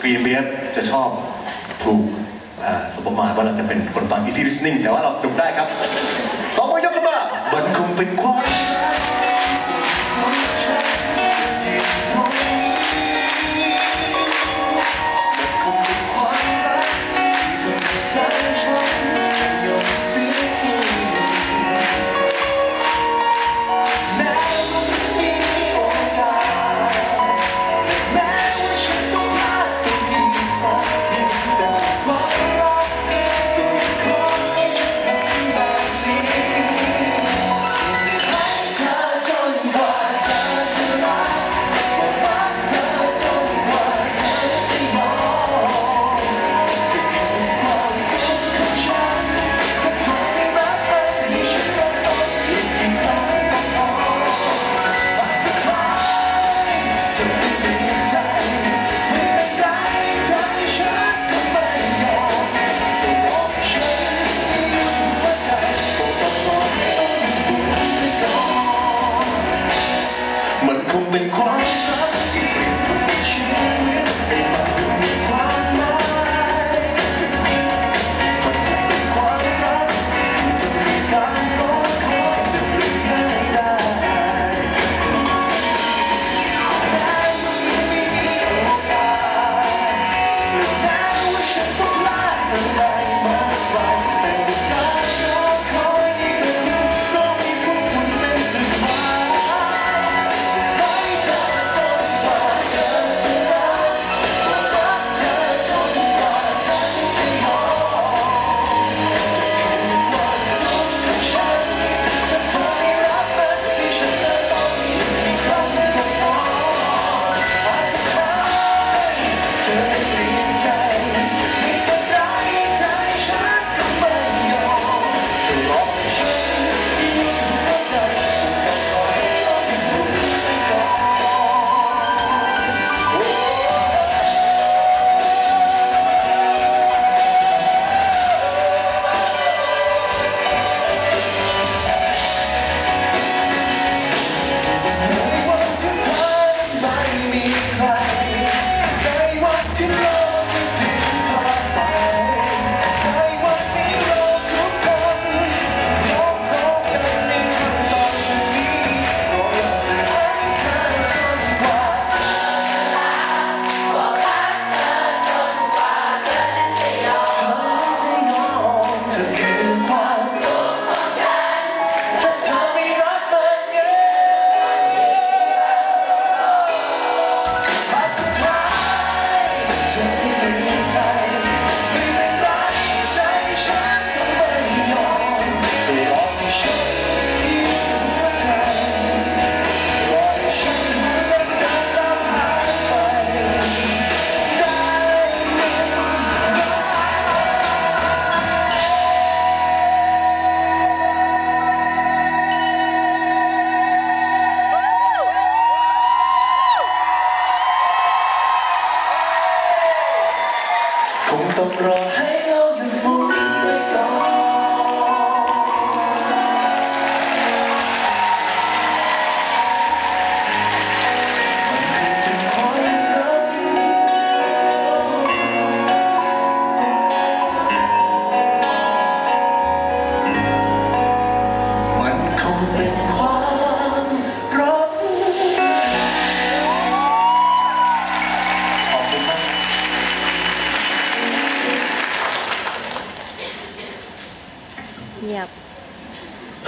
กรีนเบียจะชอบถูกสมประมาว่าเราจะเป็นคนฟัง easy listening แต่ว่าเราสนุกได้ครับสองคนยกขึ้นมามันคงเป็นความ คงเป็นความ 东罗。